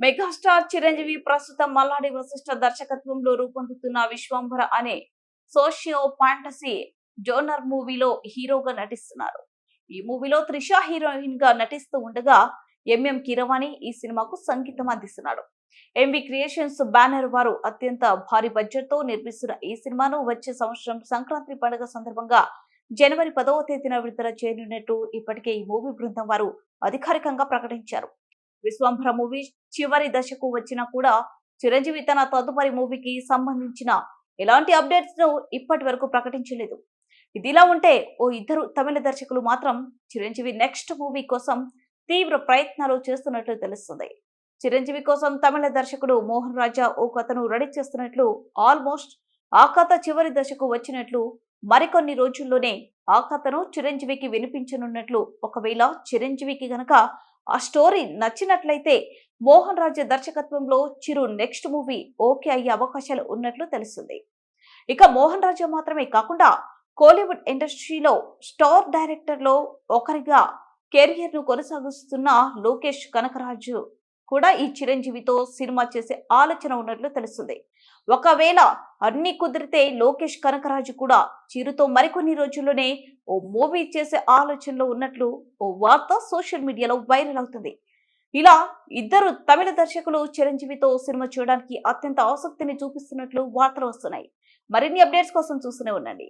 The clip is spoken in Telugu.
మెగాస్టార్ చిరంజీవి ప్రస్తుతం మల్లాడి వశిష్ఠ దర్శకత్వంలో రూపొందుతున్న విశ్వంభర అనే సోషియో ఫ్యాంటసీ జోనర్ మూవీలో హీరోగా నటిస్తున్నారు. ఈ మూవీలో త్రిష హీరోయిన్గా నటిస్తూ ఉండగా ఎంఎం కిరవాణి ఈ సినిమాకు సంగీతం అందిస్తున్నాడు. ఎంవి క్రియేషన్స్ బ్యానర్ వారు అత్యంత భారీ బడ్జెట్తో నిర్మిస్తున్న ఈ సినిమాను వచ్చే సంవత్సరం సంక్రాంతి పండుగ సందర్భంగా జనవరి పదవ తేదీన విడుదల చేయనున్నట్టు ఇప్పటికే ఈ మూవీ బృందం వారు అధికారికంగా ప్రకటించారు. విశ్వంభర మూవీ చివరి దశకు వచ్చినా కూడా చిరంజీవి తన తదుపరి మూవీకి సంబంధించిన ఎలాంటి అప్డేట్స్ను ఇప్పటి వరకు ప్రకటించలేదు. ఇదిలా ఉంటే ఓ ఇద్దరు తమిళ దర్శకులు మాత్రం చిరంజీవి నెక్స్ట్ మూవీ కోసం తీవ్ర ప్రయత్నాలు చేస్తున్నట్లు తెలుస్తుంది. చిరంజీవి కోసం తమిళ దర్శకుడు మోహన్ రాజా ఓ కథను రెడీ చేస్తున్నట్లు ఆల్మోస్ట్ ఆ కథ చివరి దశకు వచ్చినట్లు మరికొన్ని రోజుల్లోనే ఆ కథను చిరంజీవికి వినిపించనున్నట్లు ఒకవేళ చిరంజీవికి గనక ఆ స్టోరీ నచ్చినట్లయితే మోహన్ రాజు దర్శకత్వంలో చిరు నెక్స్ట్ మూవీ ఓకే అయ్యే అవకాశాలు ఉన్నట్లు తెలుస్తుంది. ఇక మోహన్ రాజు మాత్రమే కాకుండా కోలీవుడ్ ఇండస్ట్రీలో స్టార్ డైరెక్టర్లో ఒకరిగా కెరియర్ను కొనసాగిస్తున్న లోకేష్ కనకరాజు కూడా ఈ చిరంజీవితో సినిమా చేసే ఆలోచన ఉన్నట్లు తెలుస్తుంది. ఒకవేళ అన్ని కుదిరితే లోకేష్ కనకరాజు కూడా చిరుతో మరికొన్ని రోజుల్లోనే ఓ మూవీ చేసే ఆలోచనలో ఉన్నట్లు ఓ వార్త సోషల్ మీడియాలో వైరల్ అవుతుంది. ఇలా ఇద్దరు తమిళ దర్శకులు చిరంజీవితో సినిమా చూడడానికి అత్యంత ఆసక్తిని చూపిస్తున్నట్లు వార్తలు వస్తున్నాయి. మరిన్ని అప్డేట్స్ కోసం చూస్తూనే ఉండండి.